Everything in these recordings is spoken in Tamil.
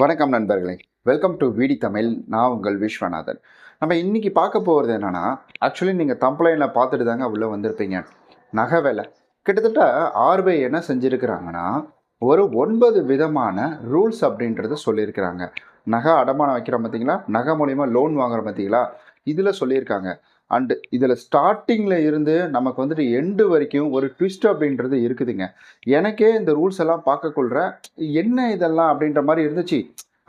வணக்கம் நண்பர்களே. வெல்கம் டு விடி தமிழ். நான் உங்கள் விஸ்வநாதன். நம்ம இன்றைக்கி பார்க்க போகிறது என்னென்னா ஆக்சுவலி நீங்கள் தம்பளைனில் பார்த்துட்டு தாங்க உள்ளே வந்திருப்பீங்க. நகை வேலை. கிட்டத்தட்ட ஆர்பிஐ என்ன செஞ்சுருக்கிறாங்கன்னா ஒரு ஒன்பது விதமான ரூல்ஸ் அப்படின்றத சொல்லியிருக்கிறாங்க. நகை அடமானம் வைக்கிறோம் பார்த்தீங்களா நகை மூலிமா லோன் வாங்குறோம் பார்த்தீங்களா இதில் சொல்லியிருக்காங்க. அண்டு இதில் ஸ்டார்டிங்கில் இருந்து நமக்கு வந்துட்டு எண்டு வரைக்கும் ஒரு ட்விஸ்ட் அப்படின்றது இருக்குதுங்க. எனக்கே இந்த ரூல்ஸ் எல்லாம் பார்க்கக்கொள்கிற என்ன இதெல்லாம் அப்படின்ற மாதிரி இருந்துச்சு.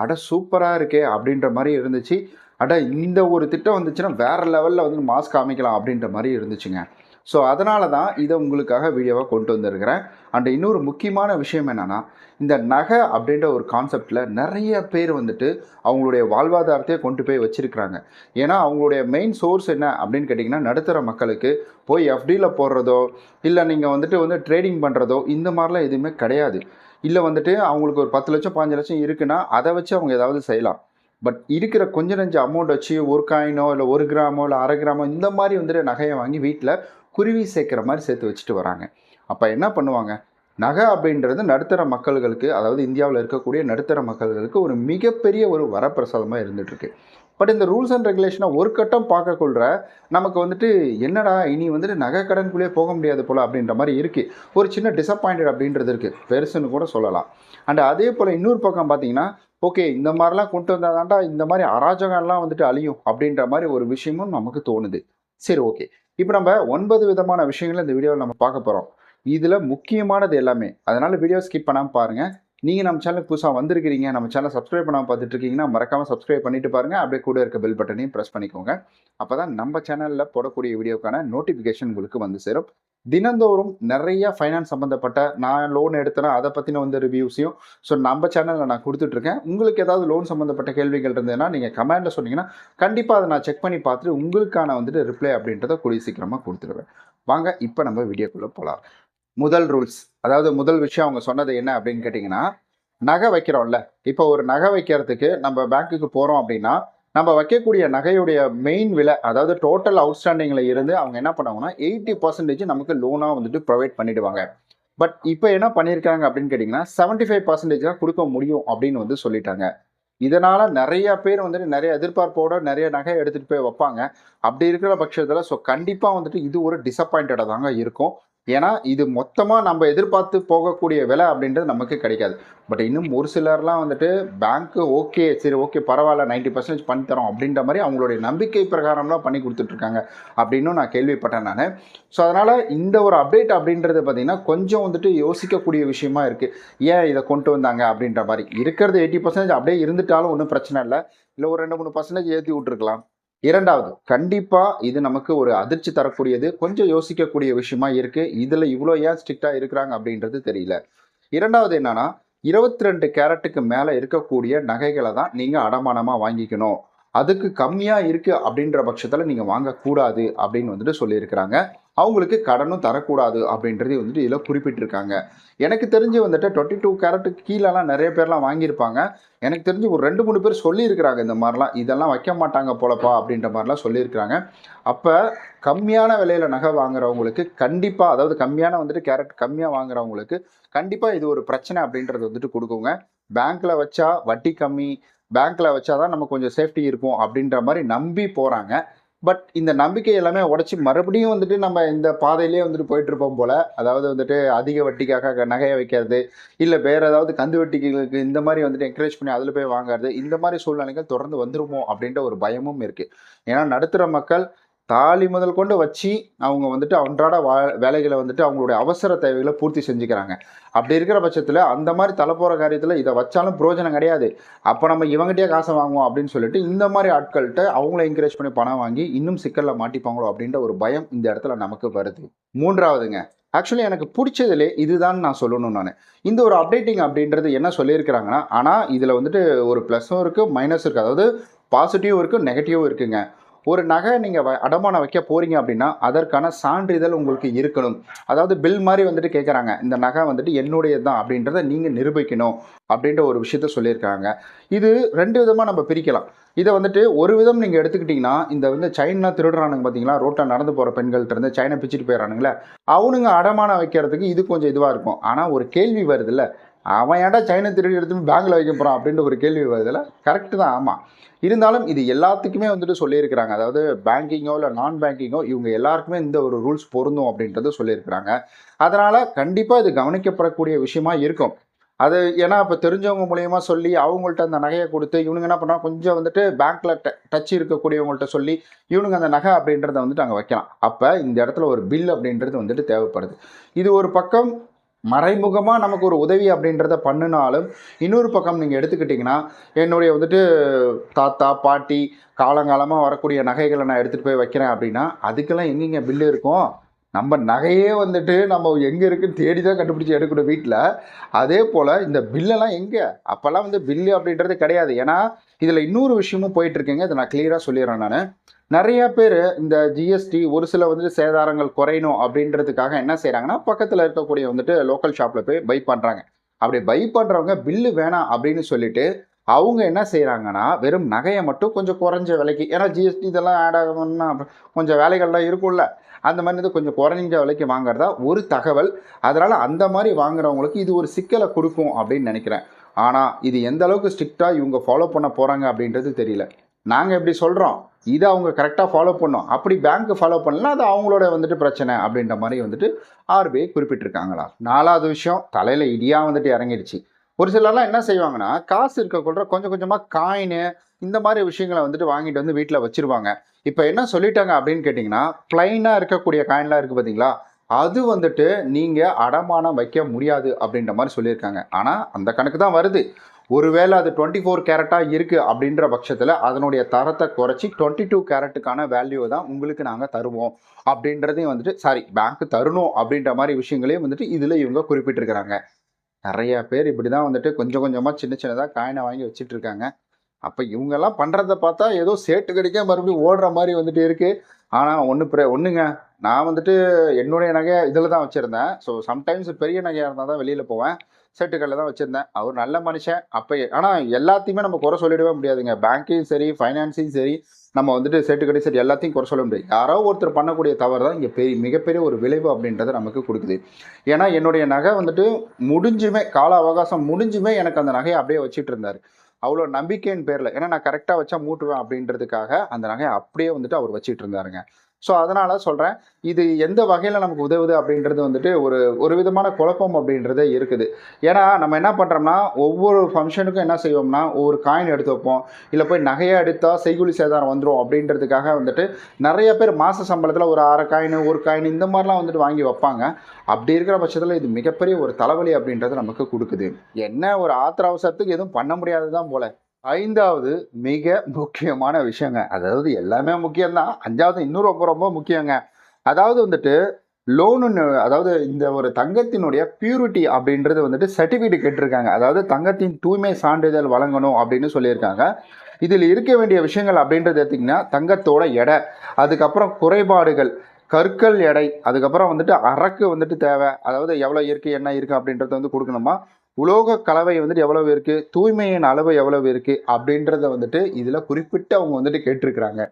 அட சூப்பராக இருக்கே அப்படின்ற மாதிரி இருந்துச்சு. அட இந்த ஒரு திட்டம் வந்துச்சுன்னா வேற லெவலில் வந்து மாஸ்க் காமிக்கலாம் அப்படின்ற மாதிரி இருந்துச்சுங்க. ஸோ அதனால தான் இதை உங்களுக்காக வீடியோவாக கொண்டு வந்திருக்கிறேன். அண்ட் இன்னொரு முக்கியமான விஷயம் என்னென்னா இந்த நகை அப்படின்ற ஒரு கான்செப்டில் நிறைய பேர் வந்துட்டு அவங்களுடைய வாழ்வாதாரத்தையே கொண்டு போய் வச்சிருக்கிறாங்க. ஏன்னா அவங்களுடைய மெயின் சோர்ஸ் என்ன அப்படின்னு கேட்டிங்கன்னா நடுத்தர மக்களுக்கு போய் எஃப்டியில் போடுறதோ இல்லை நீங்கள் வந்துட்டு வந்து ட்ரேடிங் பண்ணுறதோ இந்த மாதிரிலாம் எதுவுமே கிடையாது. இல்லை வந்துட்டு அவங்களுக்கு ஒரு பத்து லட்சம் பாஞ்சு லட்சம் இருக்குன்னா அதை வச்சு அவங்க ஏதாவது செய்யலாம். பட் இருக்கிற கொஞ்ச நஞ்ச அமௌண்ட் வச்சு ஒரு காயினோ இல்லை ஒரு கிராமோ இல்லை அரை கிராமோ இந்த மாதிரி வந்துட்டு நகையை வாங்கி வீட்டில் குருவி சேர்க்குற மாதிரி சேர்த்து வச்சுட்டு வராங்க. அப்போ என்ன பண்ணுவாங்க? நகை அப்படின்றது நடுத்தர மக்கள்களுக்கு அதாவது இந்தியாவில் இருக்கக்கூடிய நடுத்தர மக்கள்களுக்கு ஒரு மிகப்பெரிய ஒரு வரப்பிரசாதமாக இருந்துகிட்ருக்கு பட் இந்த ரூல்ஸ் அண்ட் ரெகுலேஷனை ஒரு கட்டம் பார்க்கக்குள்ள நமக்கு வந்துட்டு என்னடா இனி வந்துட்டு நகை கடனுக்குள்ளேயே போக முடியாது போல் அப்படின்ற மாதிரி இருக்குது ஒரு சின்ன டிசப்பாயிண்டட் அப்படின்றது இருக்குது பெருசுன்னு கூட சொல்லலாம். அண்ட் அதே போல் இன்னொரு பக்கம் பார்த்தீங்கன்னா ஓகே இந்த மாதிரிலாம் கொண்டு வந்தால் தாண்டா இந்த மாதிரி அராஜகம்லாம் வந்துட்டு அழியும் அப்படின்ற மாதிரி ஒரு விஷயமும் நமக்கு தோணுது. சரி ஓகே. இப்போ நம்ம ஒன்பது விதமான விஷயங்களை இந்த வீடியோவில் நம்ம பார்க்க போகிறோம் இதில் முக்கியமானது எல்லாமே. அதனால் வீடியோ ஸ்கிப் பண்ணாமல் பாருங்கள் நீங்கள் நம்ம சேனலுக்கு புதுசாக வந்திருக்கிறீங்க நம்ம சேனல் சப்ஸ்கிரைப் பண்ணாமல் பார்த்துட்டு இருக்கீங்கன்னா மறக்காமல் சப்ஸ்கிரைப் பண்ணிட்டு பாருங்கள் அப்படியே கூட இருக்க பெல் பட்டனையும் ப்ரெஸ் பண்ணிக்கோங்க. அப்போ தான் நம்ம சேனலில் போடக்கூடிய வீடியோக்கான நோட்டிஃபிகேஷன் உங்களுக்கு வந்து சேரும். தினந்தோறும் நிறைய ஃபைனான்ஸ் சம்மந்தப்பட்ட நான் லோன் எடுத்தேன்னா அதை பற்றின வந்து ரிவ்யூஸையும் ஸோ நம்ம சேனலில் நான் கொடுத்துட்ருக்கேன். உங்களுக்கு ஏதாவது லோன் சம்மந்தப்பட்ட கேள்விகள் இருந்ததுன்னா நீங்கள் கமெண்டில் சொன்னீங்கன்னா கண்டிப்பாக அதை நான் செக் பண்ணி பார்த்துட்டு உங்களுக்கான வந்துட்டு ரிப்ளை அப்படின்றத கூடிய சீக்கிரமாக கொடுத்துருவேன். வாங்க இப்போ நம்ம வீடியோக்குள்ளே போகலாம் முதல் ரூல்ஸ் அதாவது முதல் விஷயம் அவங்க சொன்னது என்ன அப்படின்னு கேட்டிங்கன்னா நகை வைக்கிறோம்ல. இப்போ ஒரு நகை வைக்கிறதுக்கு நம்ம பேங்க்குக்கு போகிறோம் அப்படின்னா நம்ம வைக்கக்கூடிய நகையுடைய மெயின் விலை அதாவது டோட்டல் அவுட்ஸ்டாண்டிங்கில் இருந்து அவங்க என்ன பண்ணுவாங்கன்னா எயிட்டி பர்சன்டேஜ் நமக்கு லோனாக வந்துட்டு ப்ரொவைட் பண்ணிடுவாங்க. பட் இப்போ என்ன பண்ணியிருக்காங்க அப்படின்னு கேட்டிங்கன்னா செவன்ட்டி ஃபைவ் பர்சன்டேஜ் தான் கொடுக்க முடியும் அப்படின்னு வந்து சொல்லிட்டாங்க. இதனால் நிறைய பேர் வந்துட்டு நிறைய எதிர்பார்ப்போட நிறைய நகை எடுத்துகிட்டு போய் வைப்பாங்க. அப்படி இருக்கிற பட்சத்தில் ஸோ கண்டிப்பாக வந்துட்டு இது ஒரு டிசப்பாயிண்டடாக தாங்க இருக்கும். ஏன்னா இது மொத்தமாக நம்ம எதிர்பார்த்து போகக்கூடிய விலை அப்படின்றது நமக்கு கிடைக்காது. பட் இன்னும் ஒரு சிலர்லாம் வந்துட்டு பேங்க்கு ஓகே சரி ஓகே பரவாயில்ல நைன்ட்டி பர்சன்டேஜ் பண்ணி தரோம் அப்படின்ற மாதிரி அவங்களுடைய நம்பிக்கை பிரகாரம்லாம் பண்ணி கொடுத்துட்ருக்காங்க அப்படின்னும் நான் கேள்விப்பட்டேன் நான். ஸோ அதனால் இந்த ஒரு அப்டேட் அப்படின்றது பார்த்திங்கன்னா கொஞ்சம் வந்துட்டு யோசிக்கக்கூடிய விஷயமா இருக்குது ஏன் இதை கொண்டு வந்தாங்க அப்படின்ற மாதிரி? இருக்கிறது எயிட்டி பர்சன்டேஜ் அப்படியே இருந்துட்டாலும் ஒன்றும் பிரச்சனை இல்லை. இல்லை ஒரு ரெண்டு மூணு பர்சன்டேஜ் ஏற்றி விட்ருக்கலாம் இரண்டாவது கண்டிப்பாக இது நமக்கு ஒரு அதிர்ச்சி தரக்கூடியது கொஞ்சம் யோசிக்கக்கூடிய விஷயமா இருக்குது இதில் இவ்வளோ ஏன் ஸ்ட்ரிக்டாக இருக்கிறாங்க அப்படின்றது தெரியல. இரண்டாவது என்னன்னா இருபத்தி ரெண்டு கேரட்டுக்கு மேலே இருக்கக்கூடிய நகைகளை தான் நீங்கள் அடமானமாக வாங்கிக்கணும். அதுக்கு கம்மியாக இருக்குது அப்படின்ற பட்சத்தில் நீங்கள் வாங்கக்கூடாது அப்படின்னு வந்துட்டு சொல்லியிருக்கிறாங்க. அவங்களுக்கு கடனும் தரக்கூடாது அப்படின்றது வந்துட்டு இதில் குறிப்பிட்டிருக்காங்க. எனக்கு தெரிஞ்சு வந்துட்டு டுவெண்ட்டி டூ கேரட்டுக்கு கீழெலாம் நிறைய பேர்லாம் வாங்கியிருப்பாங்க. எனக்கு தெரிஞ்சு ஒரு ரெண்டு மூணு பேர் சொல்லியிருக்கிறாங்க இந்த மாதிரிலாம். இதெல்லாம் வைக்க மாட்டாங்க போலப்பா அப்படின்ற மாதிரிலாம் சொல்லியிருக்கிறாங்க. அப்போ கம்மியான விலையில் நகை வாங்குறவங்களுக்கு கண்டிப்பாக அதாவது கம்மியான வந்துட்டு கேரட் கம்மியாக வாங்குறவங்களுக்கு கண்டிப்பாக இது ஒரு பிரச்சனை அப்படின்றது வந்துட்டு கொடுக்குங்க. பேங்க்கில் வச்சா வட்டி கம்மி பேங்க்கில் வச்சா தான் நமக்கு கொஞ்சம் சேஃப்டி இருக்கும் அப்படின்ற மாதிரி நம்பி போகிறாங்க பட் இந்த நம்பிக்கை எல்லாமே உடச்சி மறுபடியும் வந்துட்டு நம்ம இந்த பாதையிலே வந்துட்டு போயிட்டு இருப்போம் போல். அதாவது வந்துட்டு அதிக வட்டிக்காக நகையை வைக்கிறது இல்லை வேறு ஏதாவது கந்து வட்டிகளுக்கு இந்த மாதிரி வந்துட்டு என்கரேஜ் பண்ணி அதில் போய் வாங்குறது இந்த மாதிரி சூழ்நிலைகள் தொடர்ந்து வந்துருமோ அப்படின்ற ஒரு பயமும் இருக்குது ஏன்னா நடுத்தர மக்கள் தாலி முதல் கொண்டு வச்சு அவங்க வந்துட்டு அன்றாட வா வேலைகளை வந்துட்டு அவங்களுடைய அவசர தேவைகளை பூர்த்தி செஞ்சுக்கிறாங்க. அப்படி இருக்கிற பட்சத்தில் அந்த மாதிரி தலை போகிற காரியத்தில் இதை வச்சாலும் பிரயோஜனம் கிடையாது. அப்போ நம்ம இவங்ககிட்டயே காசை வாங்குவோம் அப்படின்னு சொல்லிட்டு இந்த மாதிரி ஆட்கள்கிட்ட அவங்கள என்கரேஜ் பண்ணி பணம் வாங்கி இன்னும் சிக்கலில் மாட்டிப்பாங்களோ அப்படின்ற ஒரு பயம் இந்த இடத்துல நமக்கு வருது. மூன்றாவதுங்க ஆக்சுவலி எனக்கு பிடிச்சதுலே இதுதான் நான் சொல்லணும் நான். இந்த ஒரு அப்டேட்டிங் அப்படின்றது என்ன சொல்லியிருக்கிறாங்கன்னா ஆனால் இதில் வந்துட்டு ஒரு ப்ளஸும் இருக்குது மைனஸ் இருக்குது அதாவது பாசிட்டிவும் இருக்குது நெகட்டிவும் இருக்குங்க. ஒரு நகை நீங்கள் அடமானம் வைக்க போகிறீங்க அப்படின்னா அதற்கான சான்றிதழ் உங்களுக்கு இருக்கணும். அதாவது பில் மாதிரி வந்துட்டு கேட்குறாங்க இந்த நகை வந்துட்டு என்னுடையது தான் அப்படின்றத நீங்கள் நிரூபிக்கணும் அப்படின்ற ஒரு விஷயத்த சொல்லியிருக்காங்க. இது ரெண்டு விதமாக நம்ம பிரிக்கலாம். இதை வந்துட்டு ஒரு விதம் நீங்கள் எடுத்துக்கிட்டிங்கன்னா இந்த வந்து சைனா திருடுறானுங்க பார்த்தீங்களா ரோட்டில் நடந்து போகிற பெண்கள்ட்ட இருந்து சைனா பிச்சுட்டு போயிடறானுங்களே. அவனுங்க அடமானம் வைக்கிறதுக்கு இது கொஞ்சம் இதுவாக இருக்கும். ஆனால் ஒரு கேள்வி வருதுல்ல. அவன் ஏன்டா சைனா திருடி எடுத்து பேங்கில் வைக்க போகிறான் அப்படின்ற ஒரு கேள்வி வருதுல்ல? கரெக்டு தான். ஆமாம் இருந்தாலும் இது எல்லாத்துக்குமே வந்துட்டு சொல்லியிருக்கிறாங்க. அதாவது பேங்கிங்கோ இல்லை நான் பேங்கிங்கோ இவங்க எல்லாருக்குமே இந்த ஒரு ரூல்ஸ் பொருந்தும் அப்படின்றது சொல்லியிருக்கிறாங்க. அதனால் கண்டிப்பாக இது கவனிக்கப்படக்கூடிய விஷயமா இருக்கும். அது ஏன்னா இப்போ தெரிஞ்சவங்க மூலயமா சொல்லி அவங்கள்ட்ட அந்த நகையை கொடுத்து இவனுங்க என்ன பண்ணால் கொஞ்சம் வந்துட்டு பேங்க்கில் டச் இருக்கக்கூடியவங்கள்ட்ட சொல்லி இவனுங்க அந்த நகை அப்படின்றத வந்துட்டு அங்கே வைக்கலாம். அப்போ இந்த இடத்துல ஒரு பில் அப்படின்றது வந்துட்டு தேவைப்படுது. இது ஒரு பக்கம் மறைமுகமாக நமக்கு ஒரு உதவி அப்படின்றத பண்ணினாலும் இன்னொரு பக்கம் நீங்கள் எடுத்துக்கிட்டிங்கன்னா என்னுடைய வந்துட்டு தாத்தா பாட்டி காலங்காலமாக வரக்கூடிய நகைகளை நான் எடுத்துகிட்டு போய் வைக்கிறேன் அப்படின்னா அதுக்கெல்லாம் எங்கெங்க பில்லு இருக்கும்? நம்ம நகையே வந்துட்டு நம்ம எங்கே இருக்குன்னு தேடி தான் கண்டுபிடிச்சி எடுக்கணும் வீட்டில் அதே போல் இந்த பில்லெல்லாம் எங்கே? அப்போல்லாம் வந்து பில்லு அப்படின்றது கிடையாது. ஏன்னா இதில் இன்னொரு விஷயமும் போயிட்டுருக்கேங்க. இதை நான் கிளியராக சொல்லிடுறேன் நான். நிறையா பேர் இந்த ஜிஎஸ்டி ஒரு சில வந்துட்டு சேதாரங்கள் குறையணும் அப்படின்றதுக்காக என்ன செய்கிறாங்கன்னா பக்கத்தில் இருக்கக்கூடிய வந்துட்டு லோக்கல் ஷாப்பில் போய் பை பண்ணுறாங்க அப்படி பை பண்ணுறவங்க பில்லு வேணாம் அப்படின்னு சொல்லிட்டு அவங்க என்ன செய்கிறாங்கன்னா வெறும் நகையை மட்டும் கொஞ்சம் குறைஞ்ச விலைக்கு ஏன்னா ஜிஎஸ்டி இதெல்லாம் ஆட் ஆகணும்னா கொஞ்சம் வேலைகள்லாம் இருக்கும்ல. அந்த மாதிரி இது கொஞ்சம் குறைஞ்ச விலைக்கு வாங்குறதா ஒரு தகவல். அதனால் அந்த மாதிரி வாங்குறவங்களுக்கு இது ஒரு சிக்கலை கொடுக்கும் அப்படின்னு நினைக்கிறேன். ஆனால் இது எந்த அளவுக்கு ஸ்ட்ரிக்டாக இவங்க ஃபாலோ பண்ண போகிறாங்க அப்படின்றது தெரியல. நாங்கள் எப்படி சொல்கிறோம் இதை அவங்க கரெக்டாக ஃபாலோ பண்ணோம். அப்படி பேங்க்கு ஃபாலோ பண்ணலாம் அது அவங்களோட வந்துட்டு பிரச்சனை அப்படின்ற மாதிரி வந்துட்டு ஆர்பிஐ குறிப்பிட்டிருக்காங்களா? நாலாவது விஷயம் தலையில் இடியாக வந்துட்டு இறங்கிடுச்சு. ஒரு சிலர்லாம் என்ன செய்வாங்கன்னா காசு இருக்கக்குள்ள கொஞ்சம் கொஞ்சமாக காயின் இந்த மாதிரி விஷயங்களை வந்துட்டு வாங்கிட்டு வந்து வீட்டில் வச்சிருவாங்க. இப்போ என்ன சொல்லிட்டாங்க அப்படின்னு கேட்டிங்கன்னா பிளைனாக இருக்கக்கூடிய காயின்லாம் இருக்குது பார்த்தீங்களா அது வந்துட்டு நீங்கள் அடமானம் வைக்க முடியாது அப்படின்ற மாதிரி சொல்லியிருக்காங்க. ஆனால் அந்த கணக்கு தான் வருது. ஒருவேளை அது டுவெண்ட்டி ஃபோர் கேரட்டாக இருக்குது அப்படின்ற பட்சத்தில் அதனுடைய தரத்தை குறைச்சி டுவெண்ட்டி டூ கேரட்டுக்கான வேல்யூ தான் உங்களுக்கு நாங்கள் தருவோம் அப்படின்றதையும் வந்துட்டு சாரி பேங்க்கு தரணும் அப்படின்ற மாதிரி விஷயங்களையும் வந்துட்டு இதில் இவங்க குறிப்பிட்டிருக்கிறாங்க. நிறையா பேர் இப்படி தான் வந்துட்டு கொஞ்சம் கொஞ்சமாக சின்ன சின்னதாக காயினை வாங்கி வச்சுட்டு இருக்காங்க. அப்போ இவங்கெல்லாம் பண்ணுறத பார்த்தா ஏதோ சேட்டு கிடைக்க மறுபடியும் ஓடுற மாதிரி வந்துட்டு இருக்குது ஆனால் ஒன்று பிர ஒன்றுங்க நான் வந்துட்டு என்னுடைய நகை இதில் தான் வச்சுருந்தேன். ஸோ சம்டைம்ஸ் பெரிய நகையாக இருந்தால் தான் வெளியில் போவேன். செட்டுகளில் தான் வச்சுருந்தேன். அவர் நல்ல மனுஷன். அப்போ ஆனால் எல்லாத்தையுமே நம்ம குறை சொல்லிடவே முடியாதுங்க. பேங்க்கையும் சரி ஃபைனான்ஸையும் சரி நம்ம வந்துட்டு செட்டு கடை சரி எல்லாத்தையும் குறை சொல்ல முடியாது. யாரோ ஒருத்தர் பண்ணக்கூடிய தவறு தான் இங்கே பெரிய மிகப்பெரிய ஒரு விளைவு அப்படின்றத நமக்கு கொடுக்குது. ஏன்னா என்னுடைய நகை வந்துட்டு முடிஞ்சுமே கால அவகாசம் முடிஞ்சுமே எனக்கு அந்த நகையை அப்படியே வச்சுட்டு இருந்தார். அவ்வளோ நம்பிக்கையின் பேரில். ஏன்னா நான் கரெக்டாக வச்சா மூட்டுவேன் அப்படின்றதுக்காக அந்த நகையை அப்படியே வந்துட்டு அவர் வச்சுட்டு இருந்தாருங்க. ஸோ அதனால் சொல்கிறேன் இது எந்த வகையில் நமக்கு உதவுது அப்படின்றது வந்துட்டு ஒரு ஒரு விதமான குழப்பம் அப்படின்றதே இருக்குது. ஏன்னா நம்ம என்ன பண்ணுறோம்னா ஒவ்வொரு ஃபங்க்ஷனுக்கும் என்ன செய்வோம்னா ஒவ்வொரு காயின் எடுத்து வைப்போம். இல்லை போய் நகையை எடுத்தால் செய்குலி சேதாரம் வந்துடும் அப்படின்றதுக்காக வந்துட்டு நிறைய பேர் மாத சம்பளத்தில் ஒரு அரை காயின் ஒரு காயின் இந்த மாதிரிலாம் வந்துட்டு வாங்கி வைப்பாங்க. அப்படி இருக்கிற பட்சத்தில் இது மிகப்பெரிய ஒரு தலைவலி அப்படின்றது நமக்கு கொடுக்குது. என்ன ஒரு ஆத்திர அவசரத்துக்கு எதுவும் பண்ண முடியாது தான் போல. ஐந்தாவது மிக முக்கியமான விஷயங்க. அதாவது எல்லாமே முக்கியம்தான். அஞ்சாவது இன்னும் ரொம்ப ரொம்ப முக்கியங்க. அதாவது வந்துட்டு லோனு அதாவது இந்த ஒரு தங்கத்தினுடைய பியூரிட்டி அப்படின்றது வந்துட்டு சர்டிஃபிகேட் கேட்டிருக்காங்க. அதாவது தங்கத்தின் தூய்மை சான்றிதழ் வழங்கணும் அப்படின்னு சொல்லியிருக்காங்க. இதில் இருக்க வேண்டிய விஷயங்கள் அப்படின்றது எடுத்திங்கன்னா தங்கத்தோட எடை அதுக்கப்புறம் குறைபாடுகள் கற்கள் எடை அதுக்கப்புறம் வந்துட்டு அரக்கு வந்துட்டு தேவை. அதாவது எவ்வளோ இயற்கை என்ன இருக்குது அப்படின்றத வந்து கொடுக்கணுமா? உலோக கலவை வந்துட்டு எவ்வளவு இருக்குது தூய்மையின் அளவு எவ்வளவு இருக்குது அப்படின்றத வந்துட்டு இதில் குறிப்பிட்டு அவங்க வந்துட்டு கேட்டிருக்கிறாங்க.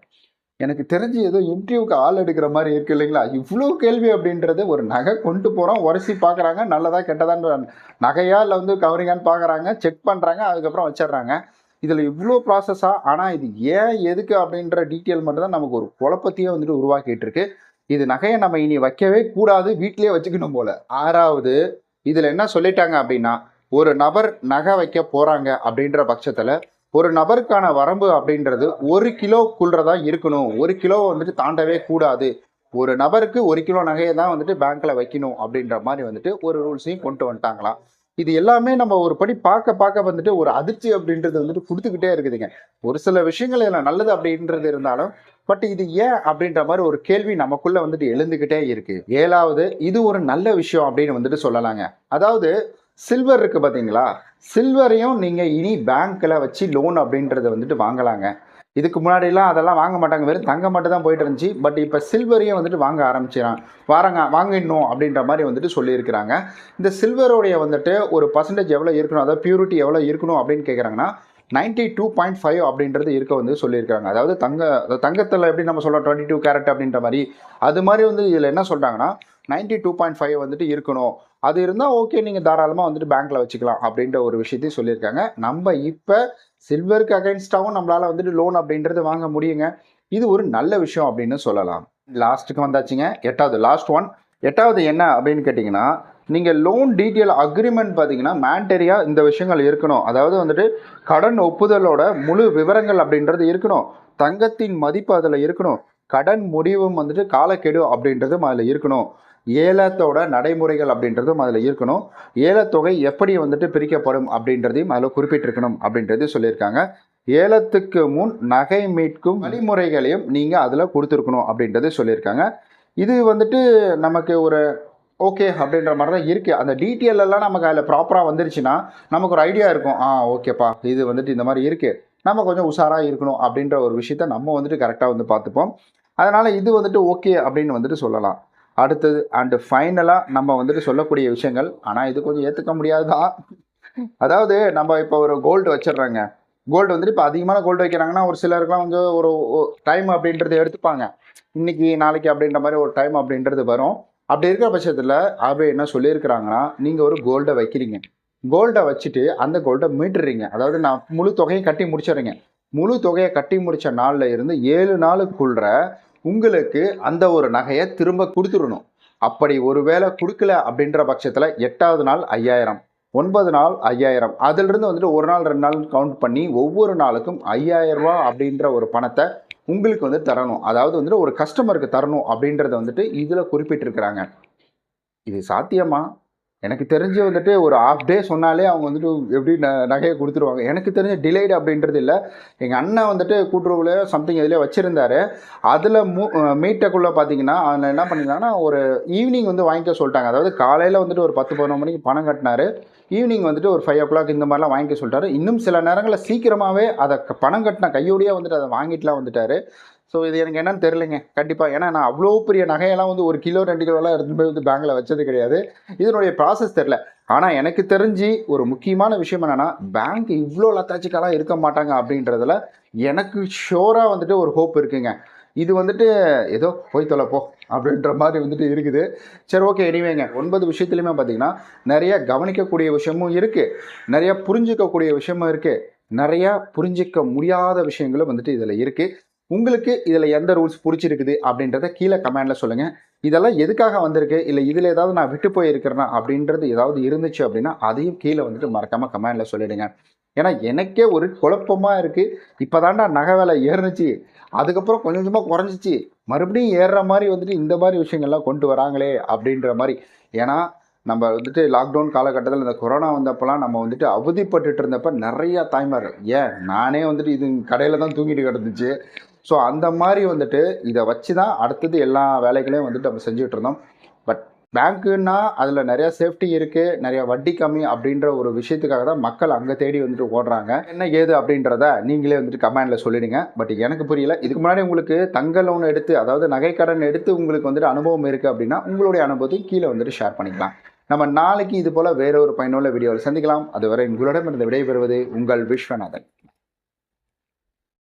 எனக்கு தெரிஞ்சு ஏதோ இன்டர்வியூக்கு ஆள் எடுக்கிற மாதிரி இருக்கு இல்லைங்களா? இவ்வளோ கேள்வி அப்படின்றது ஒரு நகை கொண்டு போகிறோம் உரசி பார்க்குறாங்க நல்லதா கெட்டதான்னு நகையா இல்லை வந்து கவரிங்கான்னு பார்க்குறாங்க செக் பண்ணுறாங்க அதுக்கப்புறம் வச்சிடுறாங்க. இதில் இவ்வளோ ப்ராசஸாக ஆனால் இது ஏன் எதுக்கு அப்படின்ற டீட்டெயில் மட்டும் தான் நமக்கு ஒரு குழப்பத்தையே வந்துட்டு உருவாக்கிட்டு இருக்கு. இது நகையை நம்ம இனி வைக்கவே கூடாது வீட்டிலே வச்சுக்கணும் போல. ஆறாவது இதில் என்ன சொல்லிட்டாங்க அப்படின்னா ஒரு நபர் நகை வைக்க போகிறாங்க அப்படின்ற பட்சத்தில் ஒரு நபருக்கான வரம்பு அப்படின்றது ஒரு கிலோக்குள்ளதா இருக்கணும். ஒரு கிலோ வந்துட்டு தாண்டவே கூடாது. ஒரு நபருக்கு ஒரு கிலோ நகையை தான் வந்துட்டு பேங்க்கில் வைக்கணும் அப்படின்ற மாதிரி வந்துட்டு ஒரு ரூல்ஸையும் கொண்டு வந்துட்டாங்களாம். இது எல்லாமே நம்ம ஒரு படி பார்க்க பார்க்க வந்துட்டு ஒரு அதிர்ச்சி அப்படின்றது வந்துட்டு கொடுத்துக்கிட்டே இருக்குதுங்க. ஒரு சில விஷயங்கள் இதில் நல்லது அப்படின்றது இருந்தாலும் பட் இது ஏன் அப்படின்ற மாதிரி ஒரு கேள்வி நமக்குள்ள வந்துட்டு எழுந்துக்கிட்டே இருக்கு. ஏழாவது இது ஒரு நல்ல விஷயம் அப்படின்னு வந்துட்டு சொல்லலாங்க. அதாவது சில்வர் இருக்கு பார்த்தீங்களா சில்வரையும் நீங்கள் இனி பேங்க்கில் வச்சு லோன் அப்படின்றத வந்துட்டு வாங்கலாங்க. இதுக்கு முன்னாடிலாம் அதெல்லாம் வாங்க மாட்டாங்க. வெறும் தங்கம் மட்டும் தான் போயிட்டு இருந்துச்சு. பட் இப்போ சில்வரையும் வந்துட்டு வாங்க ஆரம்பிச்சிடான் வாரங்க வாங்கிடணும் அப்படின்ற மாதிரி வந்துட்டு சொல்லியிருக்கிறாங்க. இந்த சில்வருடைய வந்துட்டு ஒரு பர்சன்டேஜ் எவ்வளோ இருக்கணும்? அதாவது பியூரிட்டி எவ்வளோ இருக்கணும் அப்படின்னு கேட்குறாங்கன்னா நைன்டி டூ பாயிண்ட் ஃபைவ் அப்படின்றது இருக்க வந்து சொல்லியிருக்காங்க. அதாவது தங்க தங்கத்தில் எப்படி நம்ம சொல்கிறோம் டுவெண்ட்டி டூ கேரட் அப்படின்ற மாதிரி. அது மாதிரி வந்து இதில் என்ன சொல்கிறாங்கன்னா நைன்டி டூ பாயிண்ட் ஃபைவ் வந்துட்டு இருக்கணும். அது இருந்தால் ஓகே நீங்கள் தாராளமாக வந்துட்டு பேங்க்கில் வச்சுக்கலாம் அப்படின்ற ஒரு விஷயத்தையும் சொல்லியிருக்காங்க. நம்ம இப்போ சில்வருக்கு அகைன்ஸ்டாகவும் நம்மளால் வந்துட்டு லோன் அப்படின்றது வாங்க முடியுங்க. இது ஒரு நல்ல விஷயம் அப்படின்னு சொல்லலாம். லாஸ்ட்டுக்கு வந்தாச்சுங்க. எட்டாவது லாஸ்ட் ஒன் எட்டாவது என்ன அப்படின்னு கேட்டிங்கன்னா நீங்கள் லோன் டீட்டெயில் அக்ரிமெண்ட் பார்த்தீங்கன்னா மேண்டரியாக இந்த விஷயங்கள் இருக்கணும். அதாவது வந்துட்டு கடன் ஒப்புதலோட முழு விவரங்கள் அப்படின்றது இருக்கணும். தங்கத்தின் மதிப்பு அதில் இருக்கணும். கடன் முடிவும் வந்துட்டு காலக்கெடு அப்படின்றதும் அதில் இருக்கணும். ஏலத்தோட நடைமுறைகள் அப்படின்றதும் அதில் இருக்கணும். ஏலத்தொகை எப்படி வந்துட்டு பிரிக்கப்படும் அப்படின்றதையும் அதில் குறிப்பிட்டிருக்கணும் அப்படின்றது சொல்லியிருக்காங்க. ஏலத்துக்கு முன் நகை மீட்கும் வழிமுறைகளையும் நீங்கள் அதில் கொடுத்துருக்கணும் அப்படின்றது சொல்லியிருக்காங்க. இது வந்துட்டு நமக்கு ஒரு ஓகே அப்படின்ற மாதிரி தான் இருக்குது அந்த டீட்டெயில் எல்லாம் நமக்கு அதில் ப்ராப்பராக வந்துருச்சுன்னா நமக்கு ஒரு ஐடியா இருக்கும். ஆ ஓகேப்பா இது வந்துட்டு இந்த மாதிரி இருக்குது நம்ம கொஞ்சம் உஷாராக இருக்கணும் அப்படின்ற ஒரு விஷயத்த நம்ம வந்துட்டு கரெக்டாக வந்து பார்த்துப்போம். அதனால் இது வந்துட்டு ஓகே அப்படின்னு வந்துட்டு சொல்லலாம். அடுத்தது அண்டு ஃபைனலாக நம்ம வந்துட்டு சொல்லக்கூடிய விஷயங்கள். ஆனால் இது கொஞ்சம் ஏற்றுக்க முடியாதுதான் அதாவது நம்ம இப்போ ஒரு கோல்டு வச்சிடுறோங்க. கோல்டு வந்துட்டு இப்போ அதிகமான கோல்டு வைக்கிறாங்கன்னா ஒரு சிலருக்குலாம் கொஞ்சம் ஒரு டைம் அப்படின்றது எடுத்துப்பாங்க. இன்னைக்கு நாளைக்கு அப்படின்ற மாதிரி ஒரு டைம் அப்படின்றது வரும். அப்படி இருக்கிற பட்சத்தில் ஆர்பிஐ என்ன சொல்லியிருக்கிறாங்கன்னா நீங்கள் ஒரு கோல்டை வைக்கிறீங்க. கோல்டை வச்சுட்டு அந்த கோல்டை மீட்டுறீங்க. அதாவது நான் முழு தொகையை கட்டி முடிச்சிடுறீங்க. முழு தொகையை கட்டி முடித்த நாளில் இருந்து ஏழு நாளுக்குள்ள உங்களுக்கு அந்த ஒரு நகையை திரும்ப கொடுத்துடணும். அப்படி ஒருவேளை கொடுக்கல அப்படின்ற பட்சத்தில் எட்டாவது நாள் ஐயாயிரம் ஒன்பது நாள் ஐயாயிரம். அதிலிருந்து வந்துட்டு ஒரு நாள் ரெண்டு நாள் கவுண்ட் பண்ணி ஒவ்வொரு நாளுக்கும் ஐயாயிரம் ரூபா அப்படின்ற ஒரு பணத்தை உங்களுக்கு வந்து தரணும். அதாவது வந்துட்டு ஒரு கஸ்டமருக்கு தரணும் அப்படின்றத வந்துட்டு இதில் குறிப்பிட்டிருக்கிறாங்க. இது சாத்தியமா? எனக்கு தெரிஞ்சு வந்துட்டு ஒரு ஆஃப் டே சொன்னாலே அவங்க வந்துட்டு எப்படி ந நகையை கொடுத்துருவாங்க. எனக்கு தெரிஞ்ச டிலேடு அப்படின்றது இல்லை. எங்கள் அண்ணன் வந்துட்டு கூட்டுறவுல சம்திங் இதில் வச்சுருந்தாரு. அதில் மூ மீட்டக்குள்ளே பார்த்தீங்கன்னா அதில் என்ன பண்ணியிருந்தாங்கன்னா ஒரு ஈவினிங் வந்து வாங்கிக்க சொல்லிட்டாங்க. அதாவது காலையில் வந்துட்டு ஒரு பத்து பதினொன்று மணிக்கு பணம் கட்டினாரு. ஈவினிங் வந்துட்டு ஒரு ஃபைவ் ஓ கிளாக் இந்த மாதிரிலாம் வாங்கிக்க சொல்லிட்டாரு. இன்னும் சில நேரங்களில் சீக்கிரமாகவே அதை பணம் கட்டின கையோடையே வந்துட்டு அதை வாங்கிட்டுலாம் வந்துட்டார். ஸோ இது எனக்கு என்னன்னு தெரிலங்க கண்டிப்பாக ஏன்னா நான் அவ்வளோ பெரிய நகையெல்லாம் வந்து ஒரு கிலோ ரெண்டு கிலோலாம் எடுத்து போய் வந்து பேங்கில் வச்சது கிடையாது. இதனுடைய ப்ராசஸ் தெரில ஆனால் எனக்கு தெரிஞ்சு ஒரு முக்கியமான விஷயம் என்னென்னா பேங்க் இவ்வளோ லத்தாச்சிக்கெல்லாம் இருக்க மாட்டாங்க அப்படின்றதுல எனக்கு ஷோராக வந்துட்டு ஒரு ஹோப் இருக்குங்க. இது வந்துட்டு ஏதோ போய் தொலைப்போ அப்படின்ற மாதிரி வந்துட்டு இருக்குது. சரி ஓகே எனிவேங்க ஒன்பது விஷயத்துலையுமே பார்த்தீங்கன்னா நிறைய கவனிக்கக்கூடிய விஷயமும் இருக்குது நிறையா புரிஞ்சிக்கக்கூடிய விஷயமும் இருக்குது நிறையா புரிஞ்சிக்க முடியாத விஷயங்களும் வந்துட்டு இதில் இருக்குது உங்களுக்கு இதில் எந்த ரூல்ஸ் பிடிச்சிருக்குது அப்படின்றத கீழே கமெண்டில் சொல்லுங்கள் இதெல்லாம் எதுக்காக வந்திருக்கு? இல்லை இதில் ஏதாவது நான் விட்டு போயிருக்கிறேன்னா அப்படின்றது ஏதாவது இருந்துச்சு அப்படின்னா அதையும் கீழே வந்துட்டு மறக்காமல் கமெண்டில் சொல்லிவிடுங்க ஏன்னா எனக்கே ஒரு குழப்பமாக இருக்குது இப்போ தாண்டா நகை வேலை ஏறுனுச்சு. அதுக்கப்புறம் கொஞ்சம் கொஞ்சமாக குறைஞ்சிச்சு. மறுபடியும் ஏறுற மாதிரி வந்துட்டு இந்த மாதிரி விஷயங்கள்லாம் கொண்டு வராங்களே அப்படின்ற மாதிரி. ஏன்னா நம்ம வந்துட்டு லாக்டவுன் காலகட்டத்தில் இந்த கொரோனா வந்தப்போலாம் நம்ம வந்துட்டு அவதிப்பட்டுட்டு இருந்தப்ப நிறையா தாய்மார்கள். ஏன்? நானே வந்துட்டு இது கடையில் தான் தூங்கிட்டு கிடந்துச்சு. ஸோ அந்த மாதிரி வந்துட்டு இதை வச்சு தான் அடுத்தது எல்லா வேலைகளையும் வந்துட்டு நம்ம செஞ்சுட்டு இருந்தோம். பட் பேங்க்குன்னா அதில் நிறையா சேஃப்டி இருக்குது நிறையா வட்டி கம்மி அப்படின்ற ஒரு விஷயத்துக்காக தான் மக்கள் அங்கே தேடி வந்துட்டு ஓடுறாங்க. என்ன ஏது அப்படின்றத நீங்களே வந்துட்டு கமெண்டில் சொல்லிடுங்க. பட் எனக்கு புரியல இதுக்கு முன்னாடி உங்களுக்கு தங்க லோன் எடுத்து அதாவது நகைக்கடன் எடுத்து உங்களுக்கு வந்துட்டு அனுபவம் இருக்குது அப்படின்னா உங்களுடைய அனுபவத்தையும் கீழே வந்துட்டு ஷேர் பண்ணிக்கலாம். நம்ம நாளைக்கு இது போல் வேற ஒரு பயனுள்ள வீடியோவில் சந்திக்கலாம். அதுவரை உங்களிடமிருந்து விடைபெறுவது உங்கள் விஸ்வநாதன்.